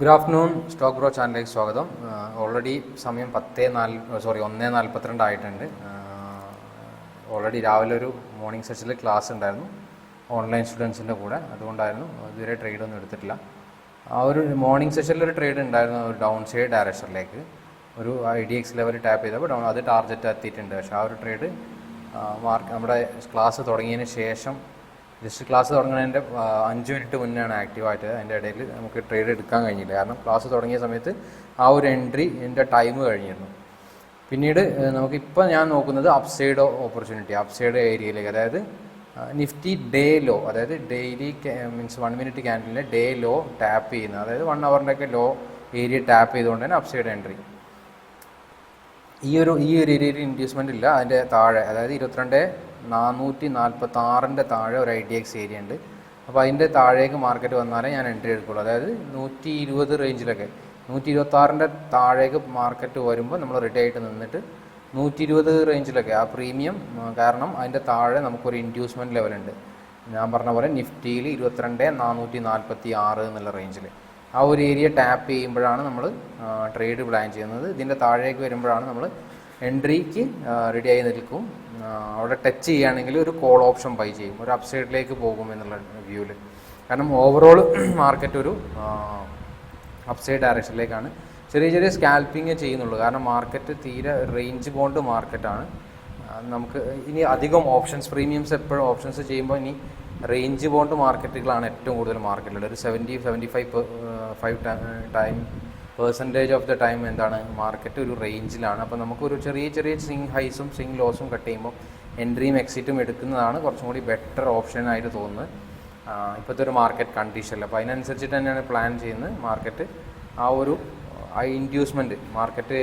Good afternoon stock bro ചാനലിലേക്ക് സ്വാഗതം. Already സമയം പത്തേ നാല് സോറി ഒന്നേ നാൽപ്പത്തിരണ്ട് ആയിട്ടുണ്ട്. ഓൾറെഡി രാവിലെ ഒരു മോർണിംഗ് സെഷനിൽ ക്ലാസ് ഉണ്ടായിരുന്നു. ഓൺലൈൻ സ്റ്റുഡൻസിന്റെ കൂടെ. അതുകൊണ്ടായിരുന്നു ഇതുവരെ ട്രേഡ് ഒന്നും എടുത്തിട്ടില്ല. ആ ഒരു മോർണിംഗ് സെഷനിൽ ഒരു ട്രേഡ് ഉണ്ടായിരുന്നു ഒരു ഡൗൺ സൈഡ് ഡയറക്ഷനിലേക്ക് ഒരു I D X level tap ചെയ്തപ്പോൾ ഡൗൺ അത് ടാർഗറ്റ് എത്തിയിട്ടുണ്ട്. പക്ഷേ ആ ഒരു ട്രേഡ് മാർക്ക് നമ്മുടെ ക്ലാസ് തുടങ്ങിയതിന് ശേഷം ജസ്റ്റ് ക്ലാസ് തുടങ്ങുന്നതിന്റെ അഞ്ച് മിനിറ്റ് മുന്നെയാണ് ആക്റ്റീവായിട്ട് അതിന്റെ ഇടയിൽ നമുക്ക് ട്രേഡ് എടുക്കാൻ കഴിഞ്ഞില്ല. കാരണം ക്ലാസ് തുടങ്ങിയ സമയത്ത് ആ ഒരു എൻട്രി എന്റെ ടൈം കഴിഞ്ഞിരുന്നു. പിന്നീട് നമുക്ക് ഇപ്പോൾ ഞാൻ നോക്കുന്നത് അപ്സൈഡ് ഓപ്പർച്യൂണിറ്റി അപ്സൈഡ് ഏരിയയിലേക്ക് അതായത് നിഫ്റ്റി ഡേ ലോ അതായത് ഡെയിലി മീൻസ് വൺ മിനിറ്റ് ക്യാൻഡിലെ ഡേ ലോ ടാപ്പ് ചെയ്യുന്നത് അതായത് വൺ അവറിന്റെയൊക്കെ ലോ ഏരിയ ടാപ്പ് ചെയ്തുകൊണ്ട് തന്നെ അപ്സൈഡ് എൻട്രി ഈ ഒരു ഈ ഒരു ഏരിയയിൽ ഇൻഡ്യൂസ്മെന്റ് ഇല്ല അതിന്റെ താഴെ അതായത് ഇരുപത്തിരണ്ട് നാനൂറ്റി നാൽപ്പത്തി ആറിന്റെ താഴെ ഒരു ഐ ഡി എക്സ് ഏരിയ ഉണ്ട്. അപ്പോൾ അതിന്റെ താഴേക്ക് മാർക്കറ്റ് വന്നാലേ ഞാൻ എൻട്രി എടുക്കുള്ളൂ. അതായത് നൂറ്റി ഇരുപത് റേഞ്ചിലൊക്കെ നൂറ്റി ഇരുപത്തി ആറിന്റെ താഴേക്ക് മാർക്കറ്റ് വരുമ്പോൾ നമ്മൾ റെഡി ആയിട്ട് നിന്നിട്ട് നൂറ്റി ഇരുപത് റേഞ്ചിലൊക്കെ ആ പ്രീമിയം കാരണം അതിന്റെ താഴെ നമുക്കൊരു ഇൻഡ്യൂസ്മെന്റ് ലെവലുണ്ട് ഞാൻ പറഞ്ഞ പോലെ നിഫ്റ്റിയിൽ ഇരുപത്തിരണ്ട് നാനൂറ്റി നാൽപ്പത്തി ആറ് എന്നുള്ള റേഞ്ചിൽ ആ ഒരു ഏരിയ ടാപ്പ് ചെയ്യുമ്പോഴാണ് നമ്മൾ ട്രേഡ് പ്ലാൻ ചെയ്യുന്നത്. ഇതിന്റെ താഴേക്ക് വരുമ്പോഴാണ് നമ്മൾ എൻട്രിക്ക് റെഡി ആയി നിൽക്കും. അവിടെ ടച്ച് ചെയ്യുകയാണെങ്കിൽ ഒരു കോൾ ഓപ്ഷൻ ബൈ ചെയ്യും. ഒരു അപ്സൈഡിലേക്ക് പോകും എന്നുള്ള വ്യൂവിൽ കാരണം ഓവറോൾ മാർക്കറ്റ് ഒരു അപ്സൈഡ് ഡയറക്ഷനിലേക്കാണ് ചെറിയ ചെറിയ സ്കാൽപ്പിങ് ചെയ്യുന്നുള്ളൂ. കാരണം മാർക്കറ്റ് തീരെ റേഞ്ച് ബോണ്ട് മാർക്കറ്റാണ് നമുക്ക് ഇനി അധികം ഓപ്ഷൻസ് പ്രീമിയംസ് എപ്പോഴും ഓപ്ഷൻസ് ചെയ്യുമ്പോൾ ഇനി റേഞ്ച് ബോണ്ട് മാർക്കറ്റുകളാണ് ഏറ്റവും കൂടുതൽ മാർക്കറ്റിലുള്ളത് ഒരു seventy seventy five five time percentage of the time എന്താണ്? മാർക്കറ്റ് ഒരു റേഞ്ചിലാണ് അപ്പോൾ നമുക്കൊരു ചെറിയ ചെറിയ സ്വിങ് ഹൈസും സ്വിങ് ലോസും കട്ട് ചെയ്യുമ്പോൾ എൻട്രിയും എക്സിറ്റും എടുക്കുന്നതാണ് കുറച്ചും കൂടി ബെറ്റർ ഓപ്ഷൻ ആയിട്ട് തോന്നുന്നത്. ഇപ്പോഴത്തെ ഒരു മാർക്കറ്റ് കണ്ടീഷനിൽ അപ്പോൾ അതിനനുസരിച്ചിട്ട് തന്നെയാണ് പ്ലാൻ ചെയ്യുന്നത്. മാർക്കറ്റ് ആ ഒരു ഇൻഡ്യൂസ്മെന്റ് മാർക്കറ്റ്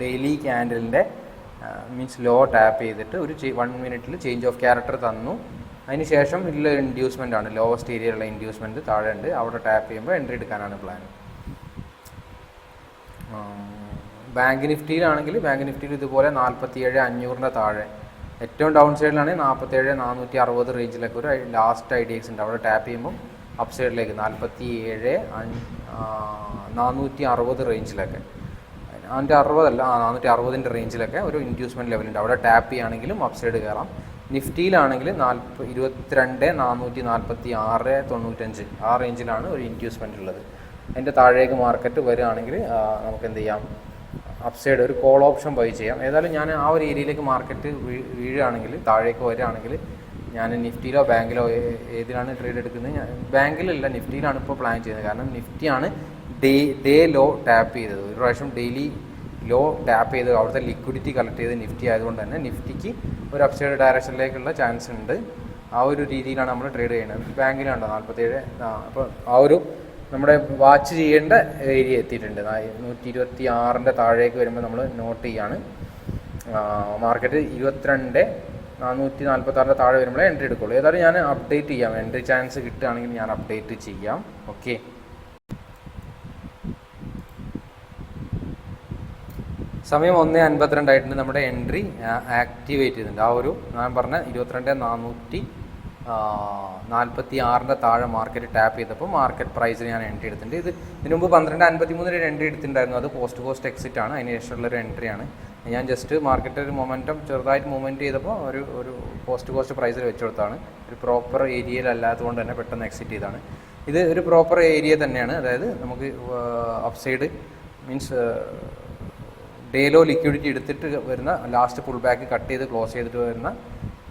ഡെയിലി ക്യാൻഡലിന്റെ മീൻസ് ലോ ടാപ്പ് ചെയ്തിട്ട് ഒരു വൺ മിനിറ്റിൽ ചേഞ്ച് ഓഫ് ക്യാരക്ടർ തന്നു. അതിന് ശേഷം ഉള്ള ഇൻഡ്യൂസ്മെന്റ് ആണ്. ലോവസ്റ്റ് ഏരിയയിലുള്ള ഇൻഡ്യൂസ്മെന്റ് താഴെ ഉണ്ട്. അവിടെ ടാപ്പ് ചെയ്യുമ്പോൾ എൻട്രി എടുക്കാനാണ് പ്ലാൻ ബാങ്ക് നിഫ്റ്റിയിലാണെങ്കിൽ ബാങ്ക് നിഫ്റ്റിയിൽ ഇതുപോലെ നാൽപ്പത്തി ഏഴ് അഞ്ഞൂറിന്റെ താഴെ. ഏറ്റവും ഡൗൺ സൈഡിലാണെങ്കിൽ നാൽപ്പത്തേഴ് നാനൂറ്റി അറുപത് റേഞ്ചിലൊക്കെ ഒരു ലാസ്റ്റ് ഐ ഡി എക്സ് ഉണ്ട്. അവിടെ ടാപ്പ് ചെയ്യുമ്പോൾ അപ് സൈഡിലേക്ക് നാൽപ്പത്തി ഏഴ് നാനൂറ്റി അറുപത് റേഞ്ചിലൊക്കെ. നാനൂറ്റി അറുപതല്ല നാനൂറ്റി അറുപതിന്റെ റേഞ്ചിലൊക്കെ ഒരു ഇൻഡ്യൂസ്മെന്റ് ലെവലുണ്ട്. അവിടെ ടാപ്പ് ചെയ്യുകയാണെങ്കിലും അപ് സൈഡ് കയറാം. നിഫ്റ്റിയിലാണെങ്കിൽ നാൽപ്പ ഇരുപത്തിരണ്ട് നാനൂറ്റി നാൽപ്പത്തി ആറ് തൊണ്ണൂറ്റഞ്ച് ആ റേഞ്ചിലാണ് ഒരു ഇൻഡ്യൂസ്മെന്റ് ഉള്ളത്. അതിന്റെ താഴേക്ക് മാർക്കറ്റ് വരികയാണെങ്കിൽ നമുക്ക് എന്ത് ചെയ്യാം? അപ്സൈഡ് ഒരു കോൾ ഓപ്ഷൻ ബൈ ചെയ്യാം. ഏതായാലും ഞാൻ ആ ഒരു ഏരിയയിലേക്ക് മാർക്കറ്റ് വീഴുകയാണെങ്കിൽ താഴേക്ക് വരികയാണെങ്കിൽ ഞാൻ നിഫ്റ്റിയിലോ ബാങ്കിലോ ഏതിലാണ് ട്രേഡ് എടുക്കുന്നത്? ഞാൻ ബാങ്കിലല്ല നിഫ്റ്റിയിലാണ് ഇപ്പോൾ പ്ലാൻ ചെയ്യുന്നത്. കാരണം നിഫ്റ്റിയാണ് ഡേ ഡേ ലോ ടാപ്പ് ചെയ്തത്. ഒരു പ്രാവശ്യം ഡെയിലി ലോ ടാപ്പ് ചെയ്ത് അവിടുത്തെ ലിക്വിഡിറ്റി കളക്ട് ചെയ്ത് നിഫ്റ്റി ആയതുകൊണ്ട് തന്നെ നിഫ്റ്റിക്ക് ഒരു അപ്സൈഡ് ഡയറക്ഷനിലേക്കുള്ള ചാൻസ് ഉണ്ട്. ആ ഒരു രീതിയിലാണ് നമ്മൾ ട്രേഡ് ചെയ്യുന്നത്. ബാങ്കിലുണ്ടോ നാൽപ്പത്തേഴ് അപ്പോൾ ആ ഒരു നമ്മുടെ വാച്ച് ചെയ്യേണ്ട ഏരിയ എത്തിയിട്ടുണ്ട്. നൂറ്റി ഇരുപത്തി ആറിന്റെ താഴേക്ക് വരുമ്പോൾ നമ്മൾ നോട്ട് ചെയ്യാണ്. മാർക്കറ്റ് ഇരുപത്തിരണ്ട് നാനൂറ്റി നാൽപ്പത്തി ആറിന്റെ താഴെ വരുമ്പോഴേ എൻട്രി എടുക്കുള്ളൂ. ഏതായാലും ഞാൻ അപ്ഡേറ്റ് ചെയ്യാം. എൻട്രി ചാൻസ് കിട്ടുകയാണെങ്കിൽ ഞാൻ അപ്ഡേറ്റ് ചെയ്യാം. ഓക്കെ സമയം ഒന്ന് അൻപത്തിരണ്ടായിട്ടുണ്ട്. നമ്മുടെ എൻട്രി ആക്ടിവേറ്റ് ചെയ്തിട്ടുണ്ട്. ആ ഒരു ഞാൻ പറഞ്ഞ ഇരുപത്തിരണ്ട് നാനൂറ്റി നാൽപ്പത്തി ആറിന്റെ താഴെ മാർക്കറ്റ് ടാപ്പ് ചെയ്തപ്പോൾ മാർക്കറ്റ് പ്രൈസിൽ ഞാൻ എൻട്രി എടുത്തിട്ടുണ്ട്. ഇത് ഇതിന് മുമ്പ് പന്ത്രണ്ട് അൻപത്തി മൂന്നിന് എൻട്രി എടുത്തിട്ടുണ്ടായിരുന്നു. അത് പോസ്റ്റ് പോസ്റ്റ് എക്സിറ്റ് ആണ്. അതിന് ശേഷമുള്ളൊരു എൻട്രിയാണ് ഞാൻ ജസ്റ്റ് മാർക്കറ്റ് ഒരു മൊമെന്റം ചെറുതായിട്ട് മൂവ്മെന്റ് ചെയ്തപ്പോൾ ഒരു ഒരു പോസ്റ്റ് പോസ്റ്റ് പ്രൈസിൽ വെച്ച് കൊടുത്താണ്. ഒരു പ്രോപ്പർ ഏരിയയിലല്ലാത്തതുകൊണ്ട് തന്നെ പെട്ടെന്ന് എക്സിറ്റ് ചെയ്താണ് ഇത് ഒരു പ്രോപ്പർ ഏരിയ തന്നെയാണ്. അതായത് നമുക്ക് അപ്സൈഡ് മീൻസ് ഡേലോ ലിക്വിഡിറ്റി എടുത്തിട്ട് വരുന്ന ലാസ്റ്റ് പുൾ ബാക്ക് കട്ട് ചെയ്ത് ക്ലോസ് ചെയ്തിട്ട് വരുന്ന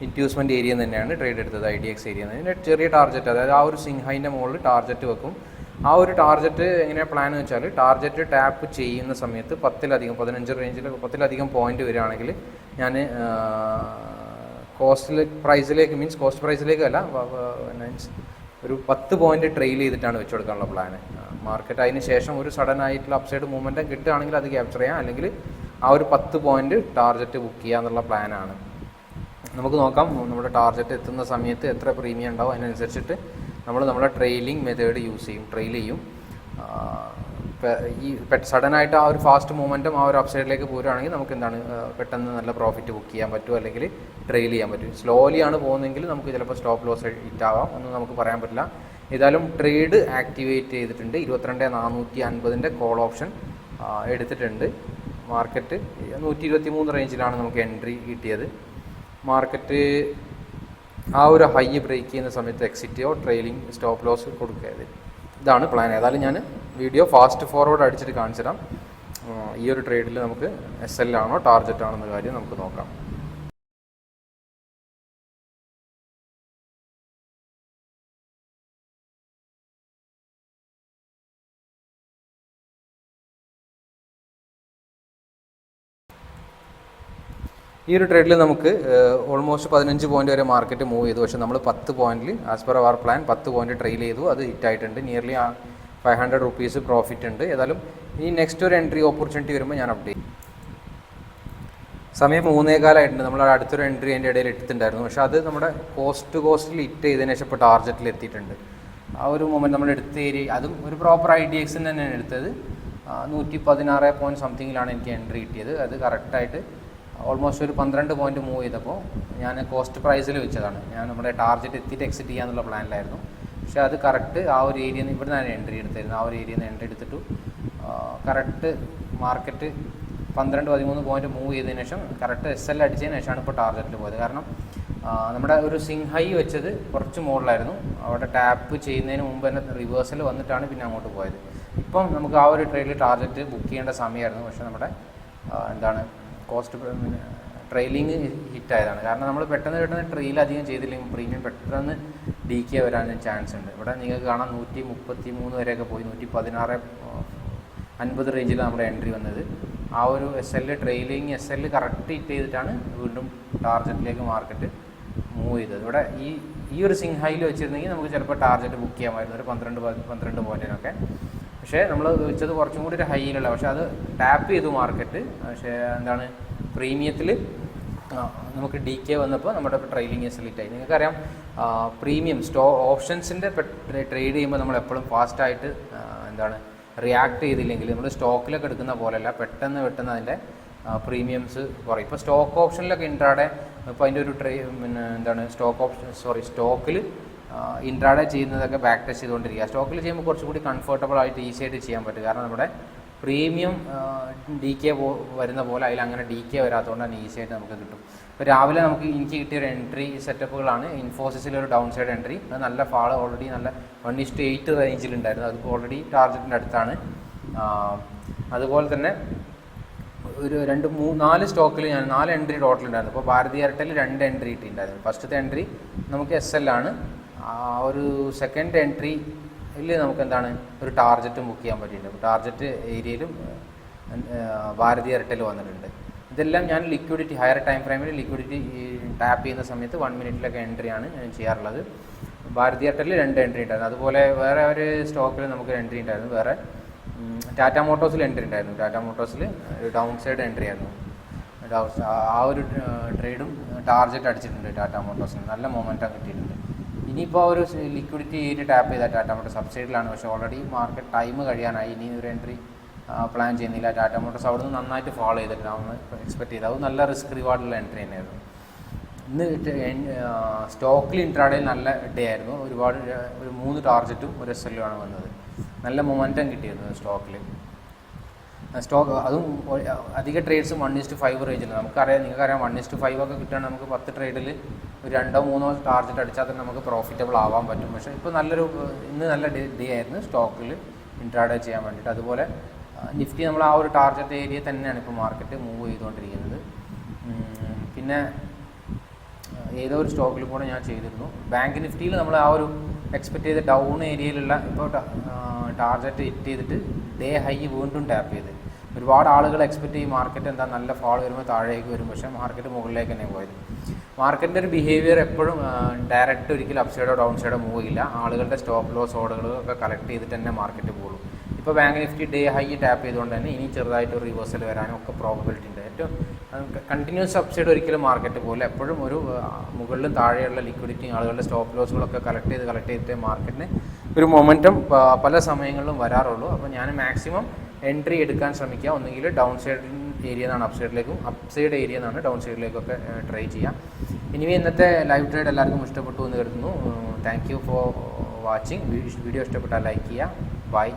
ഇൻഡ്യൂസ്മെന്റ് ഏരിയ തന്നെയാണ് ട്രേഡ് എടുത്തത് ഐ ഡി എക്സ് ഏരിയ ഇതിന്റെ ചെറിയ ടാർജറ്റ് അതായത് ആ ഒരു സിംഹൈന്റെ മുകളിൽ ടാർജറ്റ് വെക്കും. ആ ഒരു ടാർജറ്റ് എങ്ങനെയാണ് പ്ലാൻ എന്ന് വെച്ചാൽ ടാർജറ്റ് ടാപ്പ് ചെയ്യുന്ന സമയത്ത് പത്തിലധികം പതിനഞ്ച് റേഞ്ചിൽ പത്തിലധികം പോയിന്റ് വരികയാണെങ്കിൽ ഞാൻ കോസ്റ്റിൽ പ്രൈസിലേക്ക് മീൻസ് കോസ്റ്റ് പ്രൈസിലേക്ക് അല്ല മീൻസ് ഒരു പത്ത് പോയിന്റ് ട്രെയിൽ ചെയ്തിട്ടാണ് വെച്ചു കൊടുക്കാനുള്ള പ്ലാന് മാർക്കറ്റ് അതിന് ശേഷം ഒരു സഡൻ ആയിട്ടുള്ള അപ്സൈഡ് മൂവ്മെന്റ് കിട്ടുകയാണെങ്കിൽ അത് ക്യാപ്ചർ ചെയ്യാം. അല്ലെങ്കിൽ ആ ഒരു പത്ത് പോയിന്റ് ടാർജറ്റ് ബുക്ക് ചെയ്യുക എന്നുള്ള പ്ലാനാണ് നമുക്ക് നോക്കാം. നമ്മുടെ ടാർഗറ്റ് എത്തുന്ന സമയത്ത് എത്ര പ്രീമിയം ഉണ്ടാവും അതിനനുസരിച്ചിട്ട് നമ്മൾ നമ്മുടെ ട്രെയിലിംഗ് മെത്തേഡ് യൂസ് ചെയ്യും ട്രെയിൽ ചെയ്യും. ഈ സഡനായിട്ട് ആ ഒരു ഫാസ്റ്റ് മൂവ്മെന്റും ആ ഒരു അപ്സൈഡിലേക്ക് പോരുകയാണെങ്കിൽ നമുക്ക് എന്താണ് പെട്ടെന്ന് നല്ല പ്രോഫിറ്റ് ബുക്ക് ചെയ്യാൻ പറ്റും അല്ലെങ്കിൽ ട്രെയിൽ ചെയ്യാൻ പറ്റും. സ്ലോലി ആണ് പോകുന്നതെങ്കിൽ നമുക്ക് ചിലപ്പോൾ സ്റ്റോപ്പ് ലോസ് ഇറ്റാവാം ഒന്നും നമുക്ക് പറയാൻ പറ്റില്ല. ഏതായാലും ട്രേഡ് ആക്ടിവേറ്റ് ചെയ്തിട്ടുണ്ട്. ഇരുപത്തിരണ്ട് നാനൂറ്റി അൻപതിന്റെ കോൾ ഓപ്ഷൻ എടുത്തിട്ടുണ്ട്. മാർക്കറ്റ് നൂറ്റി ഇരുപത്തി മൂന്ന് റേഞ്ചിലാണ് നമുക്ക് എൻട്രി കിട്ടിയത്. മാർക്കറ്റ് ആ ഒരു ഹൈ ബ്രേക്ക് ചെയ്യുന്ന സമയത്ത് എക്സിറ്റോ ട്രെയിലിംഗ് സ്റ്റോപ്പ് ലോസ് കൊടുക്കരുത് ഇതാണ് പ്ലാൻ ഏതായാലും ഞാൻ വീഡിയോ ഫാസ്റ്റ് ഫോർവേഡ് അടിച്ചിട്ട് കാണിച്ചു തരാം ഈ ഒരു ട്രേഡിൽ നമുക്ക് എസ് എൽ ആണോ ടാർജറ്റ് ആണോ എന്ന കാര്യം നമുക്ക് നോക്കാം. ഈ ഒരു ട്രേഡിൽ നമുക്ക് ഓൾമോസ്റ്റ് പതിനഞ്ച് പോയിന്റ് വരെ മാർക്കറ്റ് മൂവ് ചെയ്തു. പക്ഷേ നമ്മൾ പത്ത് പോയിന്റിൽ ആസ് പെർ അവർ പ്ലാൻ പത്ത് പോയിന്റ് ട്രെയിൽ ചെയ്തു. അത് ഹിറ്റ് ആയിട്ടുണ്ട്. Nearly five hundred rupees profit ഉണ്ട്. ഏതായാലും ഈ നെക്സ്റ്റ് ഒരു എൻട്രി ഓപ്പർച്യൂണിറ്റി വരുമ്പോൾ ഞാൻ അപ്ഡേറ്റ് സമയം മൂന്നേകാലമായിട്ടുണ്ട് നമ്മൾ അടുത്തൊരു എൻട്രി അതിന്റെ ഇടയിൽ എടുത്തിട്ടുണ്ടായിരുന്നു പക്ഷേ അത് നമ്മുടെ കോസ്റ്റ് കോസ്റ്റിൽ ഇറ്റ് ചെയ്തതിന് ശേഷം ഇപ്പോൾ ടാർജറ്റിൽ എത്തിയിട്ടുണ്ട്. ആ ഒരു മൊമെന്റ് നമ്മൾ എടുത്ത ഏരിയ അതും ഒരു പ്രോപ്പർ ഐ ഡി എക്സിന് തന്നെയാണ് എടുത്തത്. നൂറ്റി പതിനാറ് പോയിന്റ് സംതിങ്ങിലാണ് എനിക്ക് എൻട്രി കിട്ടിയത്. അത് കറക്റ്റായിട്ട് ഓൾമോസ്റ്റ് ഒരു പന്ത്രണ്ട് പോയിന്റ് മൂവ് ചെയ്തപ്പോൾ ഞാൻ കോസ്റ്റ് പ്രൈസിൽ വെച്ചതാണ്. ഞാൻ നമ്മുടെ ടാർഗറ്റ് എത്തിയിട്ട് എക്സിറ്റ് ചെയ്യാന്നുള്ള പ്ലാനിലായിരുന്നു പക്ഷെ അത് കറക്റ്റ് ആ ഒരു ഏരിയയിൽ നിന്ന് ഇവിടെ നിന്നാണ് എൻട്രി എടുത്തിരുന്നത് ആ ഒരു ഏരിയയിൽ നിന്ന് എൻട്രി എടുത്തിട്ടു കറക്റ്റ് മാർക്കറ്റ് പന്ത്രണ്ട് പതിമൂന്ന് പോയിന്റ് മൂവ് ചെയ്തതിന് ശേഷം കറക്റ്റ് എസ് എൽ അടിച്ചതിന് ശേഷമാണ് ഇപ്പോൾ ടാർഗറ്റിൽ പോയത്. കാരണം നമ്മുടെ ഒരു സിങ് ഹൈ വെച്ചത് കുറച്ച് മുകളിലായിരുന്നു. അവിടെ ടാപ്പ് ചെയ്യുന്നതിന് മുമ്പ് തന്നെ റിവേഴ്സൽ വന്നിട്ടാണ് പിന്നെ അങ്ങോട്ട് പോയത്. ഇപ്പം നമുക്ക് ആ ഒരു ട്രെയിനിൽ ടാർഗറ്റ് ബുക്ക് ചെയ്യേണ്ട സമയമായിരുന്നു പക്ഷേ നമ്മുടെ എന്താണ് കോസ്റ്റ് ട്രെയിലിംഗ് ഹിറ്റായതാണ് കാരണം നമ്മൾ പെട്ടെന്ന് പെട്ടെന്ന് ട്രെയിൽ അധികം ചെയ്തില്ലെങ്കിൽ പ്രീമിയം പെട്ടെന്ന് ഡി കെ വരാൻ ചാൻസ് ഉണ്ട്. ഇവിടെ നിങ്ങൾക്ക് കാണാം നൂറ്റി മുപ്പത്തി മൂന്ന് വരെയൊക്കെ പോയി. നൂറ്റി പതിനാറ് അൻപത് റേഞ്ചിൽ നമ്മുടെ എൻട്രി വന്നത്. ആ ഒരു S L trailing S L correct hit ചെയ്തിട്ടാണ് വീണ്ടും ടാർജറ്റിലേക്ക് മാർക്കറ്റ് മൂവ് ചെയ്തത്. ഇവിടെ ഈ ഈ ഒരു സിങ് ഹൈയിൽ വെച്ചിരുന്നെങ്കിൽ നമുക്ക് ചിലപ്പോൾ ടാർജറ്റ് ബുക്ക് ചെയ്യാമായിരുന്നു. ഒരു പന്ത്രണ്ട് പന്ത്രണ്ട് പോയിന്റിനൊക്കെ പക്ഷേ നമ്മൾ വെച്ചത് കുറച്ചും കൂടി ഒരു ഹൈയിലുള്ള പക്ഷേ അത് ടാപ്പ് ചെയ്തു മാർക്കറ്റ്. പക്ഷേ എന്താണ് പ്രീമിയത്തിൽ നമുക്ക് ഡി കെ വന്നപ്പോൾ നമ്മുടെ ട്രെയിലിംഗ് സെലക്ട് ആയി നിങ്ങൾക്കറിയാം പ്രീമിയം സ്റ്റോ ഓപ്ഷൻസിന്റെ ട്രേഡ് ചെയ്യുമ്പോൾ നമ്മൾ എപ്പോഴും ഫാസ്റ്റായിട്ട് എന്താണ് റിയാക്ട് ചെയ്തില്ലെങ്കിൽ നമ്മൾ സ്റ്റോക്കിലൊക്കെ എടുക്കുന്ന പോലെയല്ല പെട്ടെന്ന് പെട്ടെന്ന് അതിന്റെ പ്രീമിയംസ് കുറയും. ഇപ്പോൾ സ്റ്റോക്ക് ഓപ്ഷനിലൊക്കെ ഇൻട്രാഡേ ഇപ്പോൾ അതിന്റെ ഒരു ട്രേ പിന്നെ എന്താണ് സ്റ്റോക്ക് ഓപ്ഷൻ സോറി സ്റ്റോക്കിൽ ഇൻട്രാഡേ ചെയ്യുന്നതൊക്കെ ബാക്ക് ടെസ്റ്റ് ചെയ്തുകൊണ്ടിരിക്കുക. സ്റ്റോക്കിൽ ചെയ്യുമ്പോൾ കുറച്ചുകൂടി കംഫർട്ടബിൾ ആയിട്ട് ഈസി ആയിട്ട് ചെയ്യാൻ പറ്റും. കാരണം നമ്മുടെ പ്രീമിയം ഡി കെ വരുന്ന പോലെ അതിൽ അങ്ങനെ ഡി കെ വരാത്തതുകൊണ്ട് തന്നെ ഈസി ആയിട്ട് നമുക്ക് കിട്ടും. ഇപ്പോൾ രാവിലെ നമുക്ക് എനിക്ക് കിട്ടിയ ഒരു എൻട്രി സെറ്റപ്പുകളാണ് ഇൻഫോസിസിൽ ഒരു ഡൗൺ സൈഡ് എൻട്രി അത് നല്ല ഫാൾ ഓൾറെഡി നല്ല വൺ ഇസ്റ്റ് എയ്റ്റ് റേഞ്ചിലുണ്ടായിരുന്നു അത് ഓൾറെഡി ടാർഗറ്റിന്റെ അടുത്താണ്. അതുപോലെ തന്നെ ഒരു രണ്ട് മൂ നാല് സ്റ്റോക്കിൽ ഞാൻ നാല് എൻട്രി ടോട്ടൽ ഉണ്ടായിരുന്നു അപ്പോൾ ഭാരതി എയർടെൽ രണ്ട് എൻട്രി കിട്ടിയിട്ടുണ്ടായിരുന്നു. ഫസ്റ്റത്തെ എൻട്രി നമുക്ക് എസ് എൽ ആണ്. ആ ഒരു സെക്കൻഡ് എൻട്രി എൻട്രിയിൽ നമുക്ക് എന്താണ് ഒരു ടാർജറ്റ് ബുക്ക് ചെയ്യാൻ പറ്റിയിട്ടുണ്ട്. ടാർജറ്റ് ഏരിയയിലും ഭാരതി എയർടെൽ വന്നിട്ടുണ്ട്. ഇതെല്ലാം ഞാൻ liquidity higher time frame liquidity tap ചെയ്യുന്ന സമയത്ത് വൺ മിനിറ്റിലൊക്കെ എൻട്രിയാണ് ഞാൻ ചെയ്യാറുള്ളത്. ഭാരതി എയർടെൽ രണ്ട് എൻട്രി ഉണ്ടായിരുന്നു. അതുപോലെ വേറെ ഒരു സ്റ്റോക്കിൽ നമുക്ക് എൻട്രി ഉണ്ടായിരുന്നു. വേറെ ടാറ്റ മോട്ടോഴ്സിൽ എൻട്രി ഉണ്ടായിരുന്നു. ടാറ്റ മോട്ടോഴ്സിൽ ഡൗൺ സൈഡ് എൻട്രി ആയിരുന്നു. ആ ഒരു ട്രേഡും ടാർജറ്റ് അടിച്ചിട്ടുണ്ട് ടാറ്റ മോട്ടോഴ്സിന് നല്ല മൊമെന്റം കിട്ടിയിട്ടുണ്ട്. ഇനിയിപ്പോൾ ഒരു ലിക്വിഡിറ്റി ഏരിയ ടാപ്പ് ചെയ്താൽ ടാറ്റ മോട്ടോർ സബ്സൈഡിലാണ്. പക്ഷേ ഓൾറെഡി മാർക്കറ്റ് ടൈം കഴിയാനായി. ഇനി ഒരു എൻട്രി പ്ലാൻ ചെയ്യുന്നില്ല. ടാറ്റ മോട്ടോർസ് അവിടെ നിന്ന് നന്നായിട്ട് ഫോളോ ചെയ്തിട്ടാണ് എക്സ്പെക്ട് ചെയ്ത്. അത് നല്ല റിസ്ക് റിവാർഡുള്ള എൻട്രി തന്നെയായിരുന്നു. ഇന്ന് സ്റ്റോക്കിൽ ഇൻട്രാഡേയിൽ നല്ല ഡേ ആയിരുന്നു. ഒരുപാട് ഒരു മൂന്ന് ടാർജറ്റും ഒരു എസ് എല്ലുമാണ് വന്നത്. നല്ല മൊമെന്റം കിട്ടിയിരുന്നു സ്റ്റോക്കിൽ സ്റ്റോക്ക് അതും അധിക ട്രേഡ്സും വൺ ഇസ്റ്റ് ഫൈവ് റേഞ്ചിൽ നമുക്കറിയാം നിങ്ങൾക്കറിയാം വൺ ഇസ്റ്റ് ഫൈവ് ഒക്കെ കിട്ടുകയാണെങ്കിൽ നമുക്ക് പത്ത് ട്രേഡിൽ ഒരു രണ്ടോ മൂന്നോ ടാർജറ്റ് അടിച്ചാൽ തന്നെ നമുക്ക് പ്രോഫിറ്റബിൾ ആവാൻ പറ്റും. പക്ഷേ ഇപ്പോൾ നല്ലൊരു ഇന്ന് നല്ല ഡേ ആയിരുന്നു സ്റ്റോക്കിൽ ഇൻട്രാഡേ ചെയ്യാൻ വേണ്ടിയിട്ട്. അതുപോലെ നിഫ്റ്റി നമ്മൾ ആ ഒരു ടാർജറ്റ് ഏരിയ തന്നെയാണ് ഇപ്പോൾ മാർക്കറ്റ് മൂവ് ചെയ്തുകൊണ്ടിരിക്കുന്നത്. പിന്നെ ഏതോ ഒരു സ്റ്റോക്കിൽ കൂടെ ഞാൻ ചെയ്തിരുന്നു. ബാങ്ക് നിഫ്റ്റിയിൽ നമ്മൾ ആ ഒരു എക്സ്പെക്ട് ചെയ്ത ഡൗൺ ഏരിയയിലുള്ള ഇപ്പോൾ ടാർജറ്റ് ഹിറ്റ് ചെയ്തിട്ട് ഡേ ഹൈ വീണ്ടും ടാപ്പ് ചെയ്ത്. ഒരുപാട് ആളുകൾ എക്സ്പെക്ട് ചെയ്യും മാർക്കറ്റ് എന്താ നല്ല ഫാൾ വരുമ്പോൾ താഴേക്ക് വരും. പക്ഷേ മാർക്കറ്റ് മുകളിലേക്ക് തന്നെ പോയത്. മാർക്കറ്റിന്റെ ഒരു ബിഹേവിയർ എപ്പോഴും ഡയറക്റ്റ് ഒരിക്കലും അപ് സൈഡോ ഡൗൺ സൈഡോ മൂവ് ചെയ്യില്ല. ആളുകളുടെ സ്റ്റോപ്പ് ലോസ് ഓർഡറുകൾ ഒക്കെ കളക്ട് ചെയ്തിട്ട് തന്നെ മാർക്കറ്റ് പോകുള്ളൂ. ഇപ്പോൾ bank Nifty day high tap ചെയ്തുകൊണ്ട് തന്നെ ഇനി ചെറുതായിട്ട് ഒരു റിവേഴ്സൽ വരാനും ഒക്കെ പ്രോബിലിറ്റി ഉണ്ട്. ഏറ്റവും കണ്ടിന്യൂസ് അപ്സൈഡ് ഒരിക്കലും മാർക്കറ്റ് പോകില്ല. എപ്പോഴും ഒരു മുകളിലും താഴെയുള്ള ലിക്വിഡിറ്റി ആളുകളുടെ സ്റ്റോപ്പ് ലോസുകളൊക്കെ കളക്ട് ചെയ്ത് കളക്ട് ചെയ്തിട്ട് മാർക്കറ്റിന് ഒരു മൊമെന്റം പല സമയങ്ങളിലും വരാറുള്ളൂ. അപ്പോൾ ഞാൻ മാക്സിമം എൻട്രി എടുക്കാൻ ശ്രമിക്കുക. ഒന്നുകിൽ ഡൗൺ സൈഡ് ഏരിയ എന്നാണ് അപ് സൈഡിലേക്കും അപ് സൈഡ് ഏരിയ എന്നാണ് ഡൗൺ സൈഡിലേക്കൊക്കെ ട്രൈ ചെയ്യാം. ഇനി ഇന്നത്തെ ലൈവ് ട്രേഡ് എല്ലാവർക്കും ഇഷ്ടപ്പെട്ടു എന്ന് കരുതുന്നു. Thank you for watching video ഇഷ്ടപ്പെട്ടാൽ ലൈക്ക് ചെയ്യുക. ബൈ